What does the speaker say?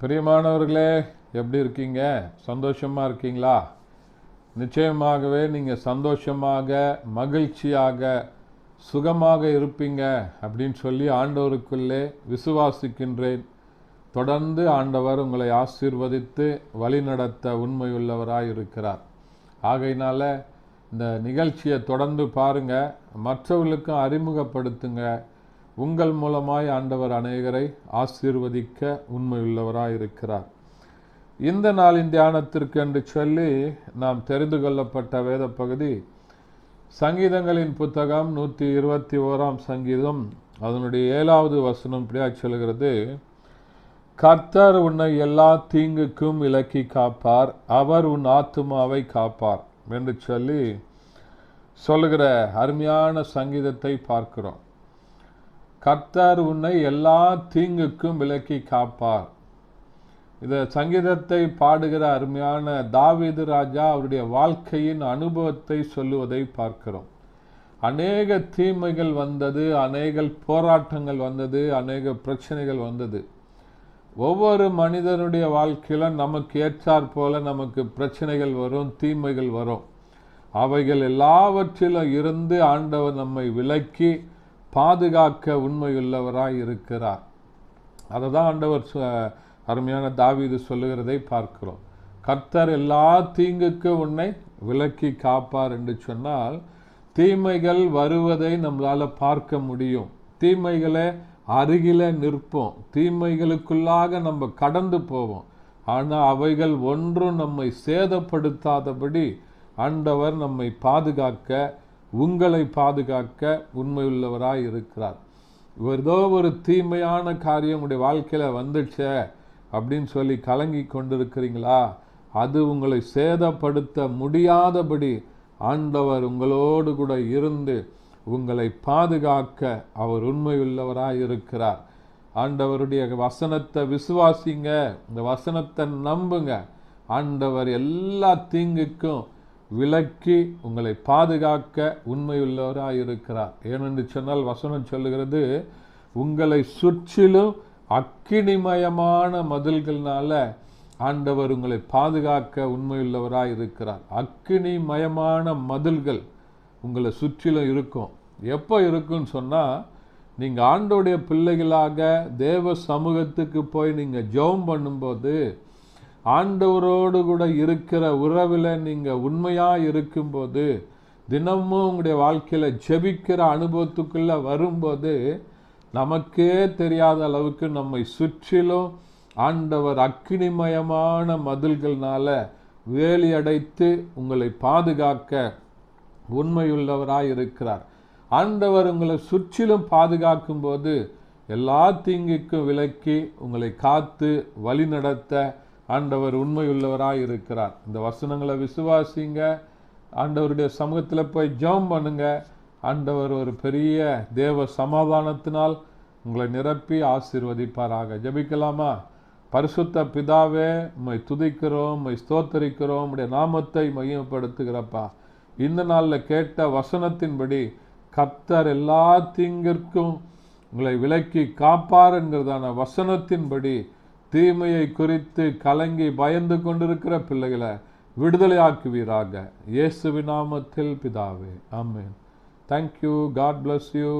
பிரியமானவர்களே எப்படி இருக்கீங்க? சந்தோஷமாக இருக்கீங்களா? நிச்சயமாகவே நீங்கள் சந்தோஷமாக மகிழ்ச்சியாக சுகமாக இருப்பீங்க அப்படின்னு சொல்லி ஆண்டவருக்குள்ளே விசுவாசிக்கின்றேன். தொடர்ந்து ஆண்டவர் உங்களை ஆசீர்வதித்து வழிநடத்த உண்மையுள்ளவராக இருக்கிறார் ஆகையினால் இந்த நிகழ்ச்சியை தொடர்ந்து பாருங்கள் மற்றவர்களுக்கும் அறிமுகப்படுத்துங்க. உங்கள் மூலமாய் ஆண்டவர் அநேகரை ஆசீர்வதிக்க உண்மையுள்ளவராக இருக்கிறார் இந்த நாளின் தியானத்திற்கு என்று சொல்லி நாம் தெரிந்து கொள்ளப்பட்ட வேத பகுதி சங்கீதங்களின் புத்தகம் நூற்றி இருபத்தி ஓராம் சங்கீதம் அதனுடைய ஏழாவது வசனம் இப்படியா சொல்கிறது கர்த்தர் உன்னை எல்லா தீங்குக்கும் விலக்கி காப்பார் அவர் உன் ஆத்துமாவை காப்பார் என்று சொல்லி சொல்லுகிற அருமையான சங்கீதத்தை பார்க்கிறோம். கர்த்தர் உன்னை எல்லா தீங்குக்கும் விலக்கி காப்பார். இந்த சங்கீதத்தை பாடுகிற அருமையான தாவீது ராஜா அவருடைய வாழ்க்கையின் அனுபவத்தை சொல்லுவதை பார்க்கிறோம். அநேக தீமைகள் வந்தது அநேக போராட்டங்கள் வந்தது அநேக பிரச்சனைகள் வந்தது. ஒவ்வொரு மனிதனுடைய வாழ்க்கையில் நமக்கு ஏற்றாற் போல நமக்கு பிரச்சனைகள் வரும் தீமைகள் வரும். அவைகள் எல்லாவற்றிலும் இருந்து ஆண்டவர் நம்மை விலக்கி பாதுகாக்க உண்மையுள்ளவராய் இருக்கிறார். அதை தான் ஆண்டவர் அருமையான தாவீது சொல்லுகிறதை பார்க்கிறோம். கர்த்தர் எல்லா தீங்குக்கு உன்னை விலக்கி காப்பார் என்று சொன்னால் தீமைகள் வருவதை நம்மளால் பார்க்க முடியும். தீமைகளை அருகில நிற்போம். தீமைகளுக்குள்ளாக நம்ம கடந்து போவோம். ஆனால் அவைகள் ஒன்றும் நம்மை சேதப்படுத்தாதபடி ஆண்டவர் நம்மை பாதுகாக்க உங்களை பாதுகாக்க உண்மையுள்ளவராய் இருக்கிறார். ஏதோ ஒரு தீமையான காரியம் உங்களுடைய வாழ்க்கையில் வந்துச்சே அப்படின்னு சொல்லி கலங்கி கொண்டிருக்கிறீங்களா? அது உங்களை சேதப்படுத்த முடியாதபடி ஆண்டவர் உங்களோடு கூட இருந்து உங்களை பாதுகாக்க அவர் உண்மையுள்ளவராக இருக்கிறார். ஆண்டவருடைய வசனத்தை விசுவாசிங்க. இந்த வசனத்தை நம்புங்க. ஆண்டவர் எல்லா தீங்குக்கும் விலக்கி உங்களை பாதுகாக்க உண்மையுள்ளவராக இருக்கிறார் ஏனென்று சொன்னால் வசனம் சொல்லுகிறது உங்களை சுற்றிலும் அக்கினிமயமான மதில்கள்னால ஆண்டவர் உங்களை பாதுகாக்க உண்மையுள்ளவராக இருக்கிறார் அக்கினிமயமான மதில்கள் உங்களை சுற்றிலும் இருக்கும். எப்போ இருக்குன்னு சொன்னால் நீங்கள் ஆண்டோடைய பிள்ளைகளாக தேவ சமூகத்துக்கு போய் நீங்கள் ஜெபம் பண்ணும்போது ஆண்டவரோடு கூட இருக்கிற உறவில் நீங்கள் உண்மையாக இருக்கும்போது தினமும் உங்களுடைய வாழ்க்கையில் ஜெபிக்கிற அனுபவத்துக்குள்ளே வரும்போது நமக்கே தெரியாத அளவுக்கு நம்மை சுற்றிலும் ஆண்டவர் அக்னிமயமான மதில்கள்னால வேலியடைத்து உங்களை பாதுகாக்க உண்மையுள்ளவராக இருக்கிறார். ஆண்டவர் உங்களை சுற்றிலும் பாதுகாக்கும் போது எல்லா தீங்குக்கும் விலக்கி உங்களை காத்து வழிநடத்த ஆண்டவர் உண்மையுள்ளவராக இருக்கிறார் இந்த வசனங்களை விசுவாசிங்க. ஆண்டவருடைய சமூகத்தில் போய் ஜெபம் பண்ணுங்க. ஆண்டவர் ஒரு பெரிய தேவ சமாதானத்தினால் உங்களை நிரப்பி ஆசீர்வதிப்பாராக. ஜெபிக்கலாமா? பரிசுத்த பிதாவே உம்மை துதிக்கிறோம் உம்மை ஸ்தோத்தரிக்கிறோம். உம்முடைய நாமத்தை மையப்படுத்துகிறப்பா இந்த நாளில் கேட்ட வசனத்தின்படி கர்த்தர் எல்லா தீங்கிற்கும் உங்களை விலக்கி காப்பார் என்கிறதான வசனத்தின்படி தீமையை குறித்து கலங்கி பயந்து கொண்டிருக்கிற பிள்ளைகளை விடுதலையாக்குவீராக. இயேசுவின் நாமத்தில் பிதாவே. ஆமென். Thank you God bless you